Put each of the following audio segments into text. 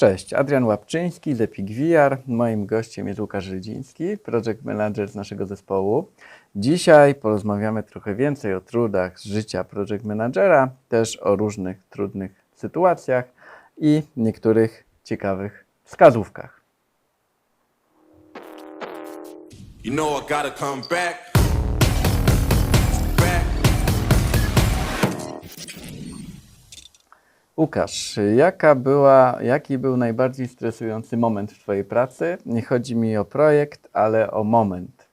Cześć, Adrian Łapczyński z Epic VR. Moim gościem jest Łukasz Rydziński, project manager z naszego zespołu. Dzisiaj porozmawiamy trochę więcej o trudach z życia project managera, też o różnych trudnych sytuacjach i niektórych ciekawych wskazówkach. You know I gotta come back. Łukasz, jaka była, jaki był najbardziej stresujący moment w Twojej pracy? Nie chodzi mi o projekt, ale o moment.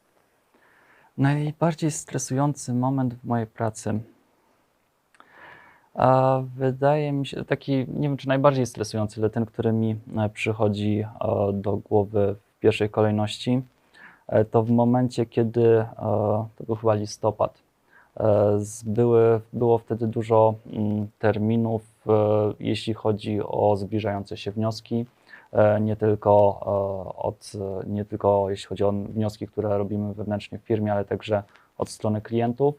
Najbardziej stresujący moment w mojej pracy. A wydaje mi się, taki, nie wiem czy najbardziej stresujący, ale ten, który mi e, przychodzi e, do głowy w pierwszej kolejności, e, to w momencie, kiedy to był chyba listopad. Były, było wtedy dużo mm, terminów, jeśli chodzi o zbliżające się wnioski. E, Nie tylko, e, od, nie tylko jeśli chodzi o wnioski, które robimy wewnętrznie w firmie, ale także od strony klientów.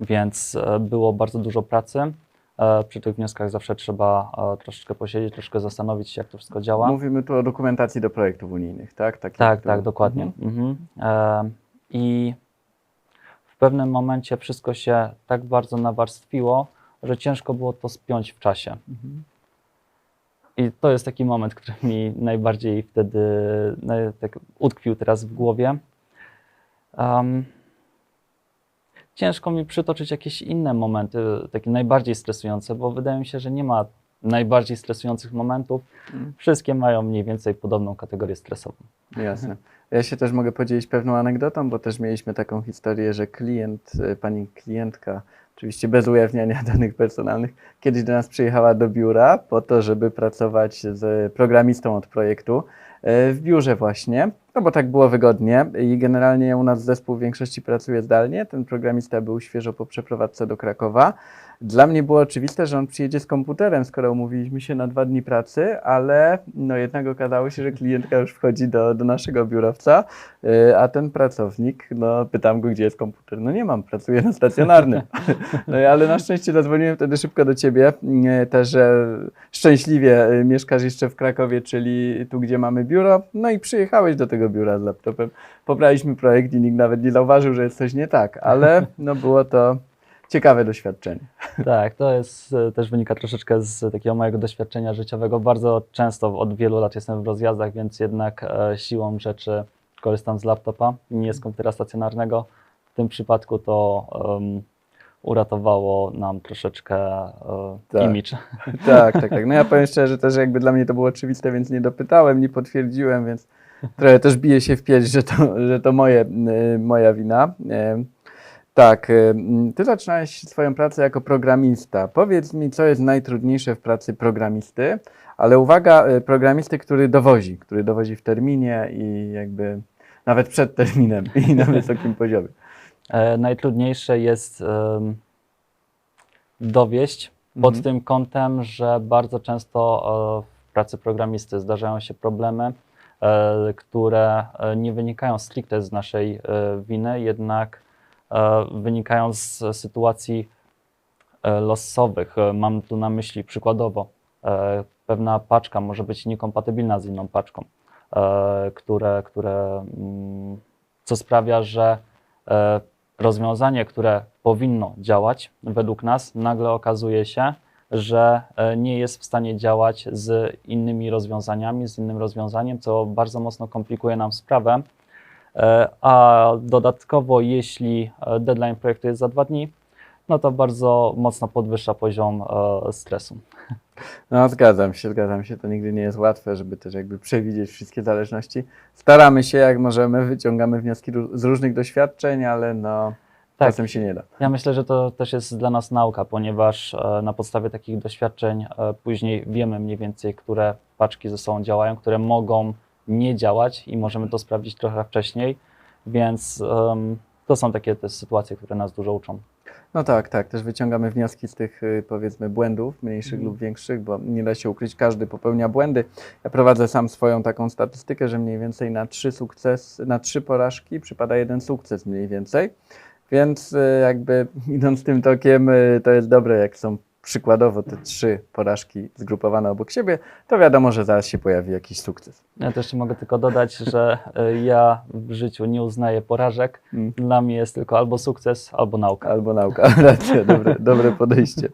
Więc e, było bardzo dużo pracy. E, Przy tych wnioskach zawsze trzeba e, troszeczkę posiedzieć, troszkę zastanowić się, jak to wszystko działa. Mówimy tu o dokumentacji do projektów unijnych, tak? Tak, które- tak, dokładnie. Mhm. Mhm. E, I w pewnym momencie wszystko się tak bardzo nawarstwiło, że ciężko było to spiąć w czasie. Mhm. I to jest taki moment, który mi najbardziej wtedy naj- tak utkwił teraz w głowie. Em, ciężko mi przytoczyć jakieś inne momenty, takie najbardziej stresujące, bo wydaje mi się, że nie ma najbardziej stresujących momentów. Mhm. Wszystkie mają mniej więcej podobną kategorię stresową. Jasne. Ja się też mogę podzielić pewną anegdotą, bo też mieliśmy taką historię, że klient, e, pani klientka, oczywiście bez ujawniania danych personalnych, kiedyś do nas przyjechała do biura po to, żeby pracować z programistą od projektu e, w biurze właśnie, no bo tak było wygodnie i generalnie u nas zespół w większości pracuje zdalnie. Ten programista był świeżo po przeprowadzce do Krakowa. Dla mnie było oczywiste, że on przyjedzie z komputerem, skoro umówiliśmy się na dwa dni pracy, ale no jednak okazało się, że klientka już wchodzi do, do naszego biurowca, yy, a ten pracownik, no pytam go, gdzie jest komputer. No nie mam, pracuję na stacjonarnym. No ale na szczęście zadzwoniłem wtedy szybko do ciebie, yy, też, że szczęśliwie yy, mieszkasz jeszcze w Krakowie, czyli tu, gdzie mamy biuro, no i przyjechałeś do tego biura z laptopem. Pobraliśmy projekt i nikt nawet nie zauważył, że jest coś nie tak, ale no było to ciekawe doświadczenie. Tak, to jest e, też wynika troszeczkę z takiego mojego doświadczenia życiowego. Bardzo często od wielu lat jestem w rozjazdach, więc jednak e, siłą rzeczy korzystam z laptopa, nie z komputera stacjonarnego. W tym przypadku to em, uratowało nam troszeczkę e, Tak. image. Tak, tak, tak. No ja powiem szczerze też jakby dla mnie to było oczywiste, więc nie dopytałem, nie potwierdziłem, więc trochę też bije się w pierś, że to, że to moje, y, moja wina. Y, Tak, y, ty zaczynałeś swoją pracę jako programista. Powiedz mi, co jest najtrudniejsze w pracy programisty, ale uwaga, programisty, który dowozi, który dowozi w terminie i jakby nawet przed terminem i na wysokim poziomie. E, najtrudniejsze jest em, dowieść pod Mhm. tym kątem, że bardzo często e, w pracy programisty zdarzają się problemy, które e, nie wynikają stricte z naszej e, winy, jednak e, wynikają z sytuacji e, losowych. E, Mam tu na myśli przykładowo, e, pewna paczka może być niekompatybilna z inną paczką, e, które, które, mm, co sprawia, że e, rozwiązanie, które powinno działać według nas, nagle okazuje się, że e, nie jest w stanie działać z innymi rozwiązaniami, z innym rozwiązaniem, co bardzo mocno komplikuje nam sprawę. E, A dodatkowo, jeśli e, deadline projektu jest za dwa dni, no to bardzo mocno podwyższa poziom stresu. No, zgadzam się, zgadzam się. To nigdy nie jest łatwe, żeby też jakby przewidzieć wszystkie zależności. Staramy się jak możemy, wyciągamy wnioski z różnych doświadczeń, ale no, Tak. czasem się nie da. Ja myślę, że to też jest dla nas nauka, ponieważ e, na podstawie takich doświadczeń e, później wiemy mniej więcej, które paczki ze sobą działają, które mogą nie działać i możemy to sprawdzić trochę wcześniej, więc em, to są takie te sytuacje, które nas dużo uczą. No tak, tak. Też wyciągamy wnioski z tych y, powiedzmy błędów, mniejszych Mhm. lub większych, bo nie da się ukryć, każdy popełnia błędy. Ja prowadzę sam swoją taką statystykę, że mniej więcej na trzy sukces, na trzy porażki przypada jeden sukces mniej więcej. Więc y, jakby idąc tym tokiem, y, to jest dobre, jak są przykładowo te trzy porażki zgrupowane obok siebie, to wiadomo, że zaraz się pojawi jakiś sukces. Ja też mogę tylko dodać, że e, ja w życiu nie uznaję porażek. Mm. Dla mnie jest tylko albo sukces, albo nauka. Albo nauka, racja, dobre, dobre podejście.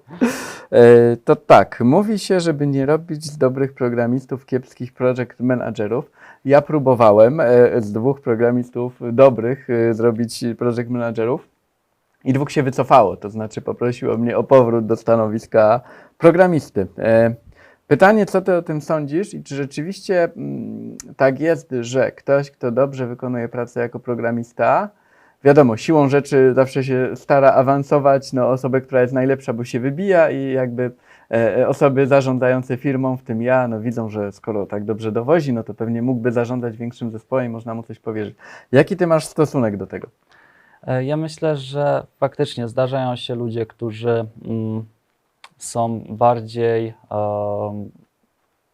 E, To tak, mówi się, żeby nie robić z dobrych programistów kiepskich project managerów. Ja próbowałem e, z dwóch programistów dobrych e, zrobić project managerów i dwóch się wycofało, to znaczy poprosiło mnie o powrót do stanowiska programisty. E, Pytanie, co ty o tym sądzisz i czy rzeczywiście mm, tak jest, że ktoś, kto dobrze wykonuje pracę jako programista, wiadomo, siłą rzeczy zawsze się stara awansować, no osobę, która jest najlepsza, bo się wybija i jakby e, e, osoby zarządzające firmą, w tym ja, no widzą, że skoro tak dobrze dowozi, no to pewnie mógłby zarządzać większym zespołem i można mu coś powierzyć. Jaki ty masz stosunek do tego? E, Ja myślę, że faktycznie zdarzają się ludzie, którzy mm, są bardziej,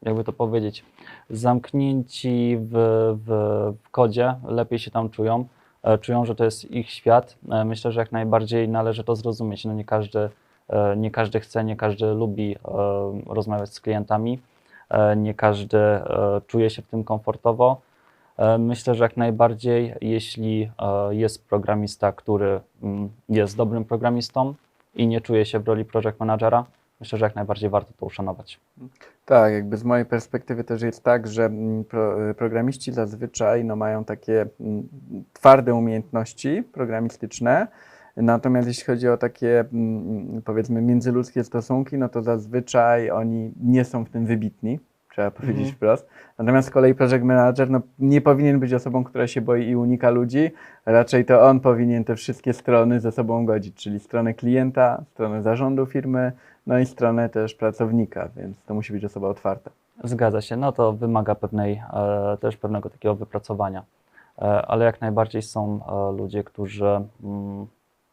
jakby to powiedzieć, zamknięci w, w, w kodzie, lepiej się tam czują, e, czują, że to jest ich świat. E, Myślę, że jak najbardziej należy to zrozumieć. No nie każdy, nie każdy chce, nie każdy lubi rozmawiać z klientami, nie każdy czuje się w tym komfortowo. E, Myślę, że jak najbardziej, jeśli e, jest programista, który mm, jest dobrym programistą i nie czuje się w roli project managera, myślę, że jak najbardziej warto to uszanować. Tak, jakby z mojej perspektywy też jest tak, że mm, pro, programiści zazwyczaj no, mają takie mm, twarde umiejętności programistyczne, natomiast jeśli chodzi o takie powiedzmy międzyludzkie stosunki, no to zazwyczaj oni nie są w tym wybitni, trzeba powiedzieć Mhm. wprost. Natomiast z kolei project manager no, nie powinien być osobą, która się boi i unika ludzi, raczej to on powinien te wszystkie strony ze sobą godzić, czyli stronę klienta, stronę zarządu firmy, no i stronę też pracownika, więc to musi być osoba otwarta. Zgadza się, no to wymaga pewnej, e, też pewnego takiego wypracowania. E, ale jak najbardziej są e, ludzie, którzy mm,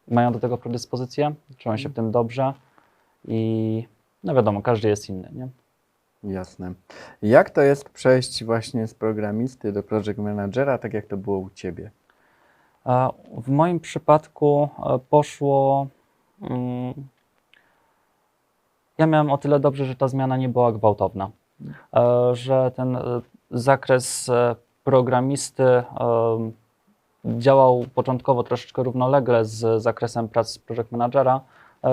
mają do tego predyspozycję, czują się w tym dobrze i no wiadomo, każdy jest inny, nie? Jasne. Jak to jest przejść właśnie z programisty do project managera, tak jak to było u Ciebie? W moim przypadku e, poszło. mm, Ja miałem o tyle dobrze, że ta zmiana nie była gwałtowna, E, że ten e, zakres programisty działał początkowo troszeczkę równolegle z zakresem prac project managera.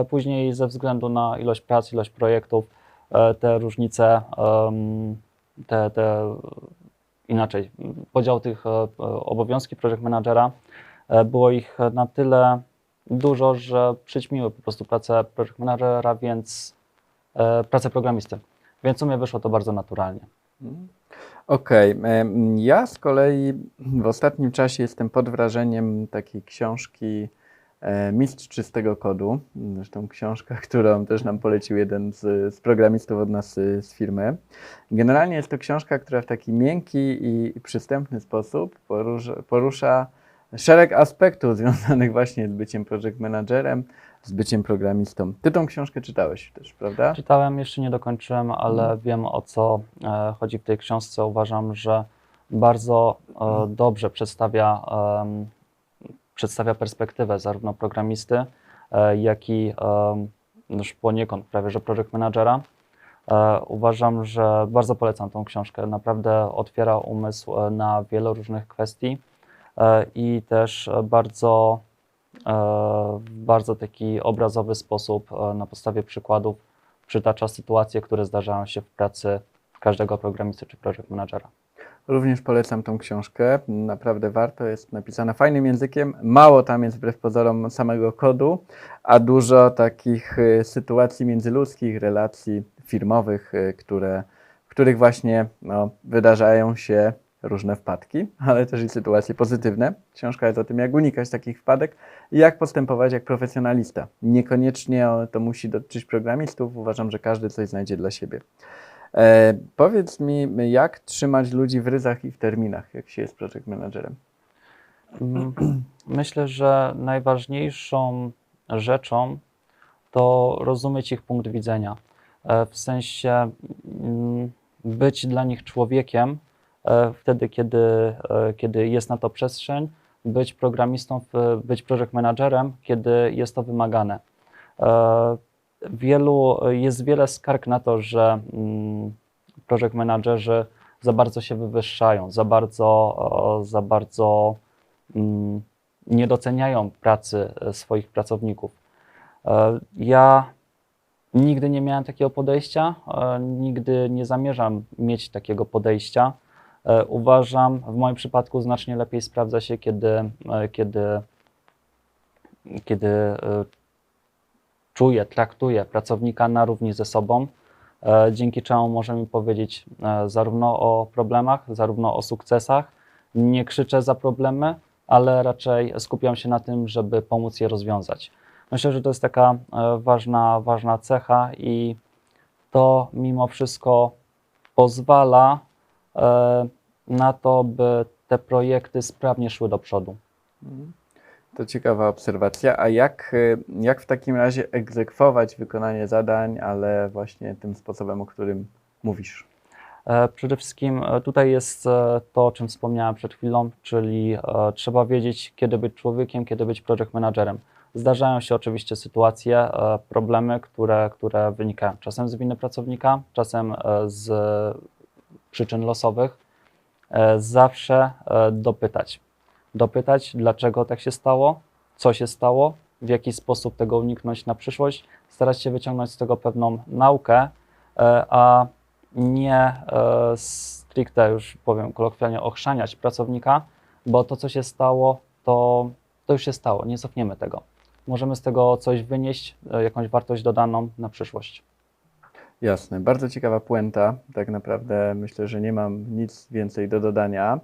Później, ze względu na ilość prac, ilość projektów, te różnice, te, te inaczej, podział tych e, e, obowiązki project managera E, Było ich na tyle dużo, że przyćmiły po prostu pracę project managera, więc e, pracę programisty. Więc w sumie wyszło to bardzo naturalnie. Okej, em, ja z kolei w ostatnim czasie jestem pod wrażeniem takiej książki e, Mistrz Czystego Kodu. Zresztą książka, którą też nam polecił jeden z, z programistów od nas y, z firmy. Generalnie jest to książka, która w taki miękki i przystępny sposób porusza, porusza szereg aspektów związanych właśnie z byciem project managerem, z byciem programistą. Ty tą książkę czytałeś też, prawda? Czytałem, jeszcze nie dokończyłem, ale wiem o co e, chodzi w tej książce. Uważam, że bardzo e, dobrze przedstawia, em, przedstawia perspektywę zarówno programisty, e, jak i em, już poniekąd prawie że project managera. E, Uważam, że bardzo polecam tą książkę. Naprawdę otwiera umysł e, na wiele różnych kwestii e, i też e, bardzo, e, bardzo taki obrazowy sposób e, na podstawie przykładów przytacza sytuacje, które zdarzają się w pracy każdego programisty czy project managera. Również polecam tą książkę. Naprawdę warto, jest napisana fajnym językiem. Mało tam jest wbrew pozorom samego kodu, a dużo takich y, sytuacji międzyludzkich, relacji firmowych, y, które, w których właśnie no, wydarzają się różne wpadki, ale też i sytuacje pozytywne. Książka jest o tym, jak unikać takich wpadek i jak postępować jak profesjonalista. Niekoniecznie to musi dotyczyć programistów. Uważam, że każdy coś znajdzie dla siebie. E, powiedz mi, jak trzymać ludzi w ryzach i w terminach, jak się jest project managerem? Mm, Myślę, że najważniejszą rzeczą to rozumieć ich punkt widzenia. E, W sensie mm, być dla nich człowiekiem e, wtedy, kiedy, e, kiedy jest na to przestrzeń, być programistą, być project managerem, kiedy jest to wymagane. Wielu, jest wiele skarg na to, że mm, project managerzy za bardzo się wywyższają, za bardzo, za bardzo mm, nie doceniają pracy e, swoich pracowników. E, Ja nigdy nie miałem takiego podejścia, e, nigdy nie zamierzam mieć takiego podejścia. Uważam, w moim przypadku znacznie lepiej sprawdza się, kiedy, kiedy, kiedy e, czuję, traktuję pracownika na równi ze sobą, e, dzięki czemu możemy powiedzieć e, zarówno o problemach, zarówno o sukcesach. Nie krzyczę za problemy, ale raczej skupiam się na tym, żeby pomóc je rozwiązać. Myślę, że to jest taka e, ważna, ważna cecha i to mimo wszystko pozwala na to, by te projekty sprawnie szły do przodu. To ciekawa obserwacja. A jak, y, jak w takim razie egzekwować wykonanie zadań, ale właśnie tym sposobem, o którym mówisz? E, Przede wszystkim e, tutaj jest e, to, o czym wspomniałem przed chwilą, czyli trzeba wiedzieć, kiedy być człowiekiem, kiedy być project managerem. Zdarzają się oczywiście sytuacje, problemy, które, które wynikają czasem z winy pracownika, czasem z przyczyn losowych. Zawsze dopytać. Dopytać, dlaczego tak się stało, co się stało, w jaki sposób tego uniknąć na przyszłość, starać się wyciągnąć z tego pewną naukę, e, a nie e, stricte, już powiem kolokwialnie, ochrzaniać pracownika, bo to, co się stało, to, to już się stało, nie cofniemy tego. Możemy z tego coś wynieść, e, jakąś wartość dodaną na przyszłość. Jasne, bardzo ciekawa puenta. Tak naprawdę myślę, że nie mam nic więcej do dodania.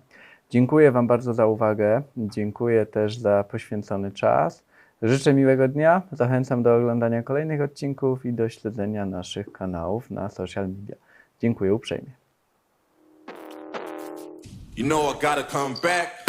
Dziękuję Wam bardzo za uwagę. Dziękuję też za poświęcony czas. Życzę miłego dnia. Zachęcam do oglądania kolejnych odcinków i do śledzenia naszych kanałów na social media. Dziękuję uprzejmie. You know I gotta come back.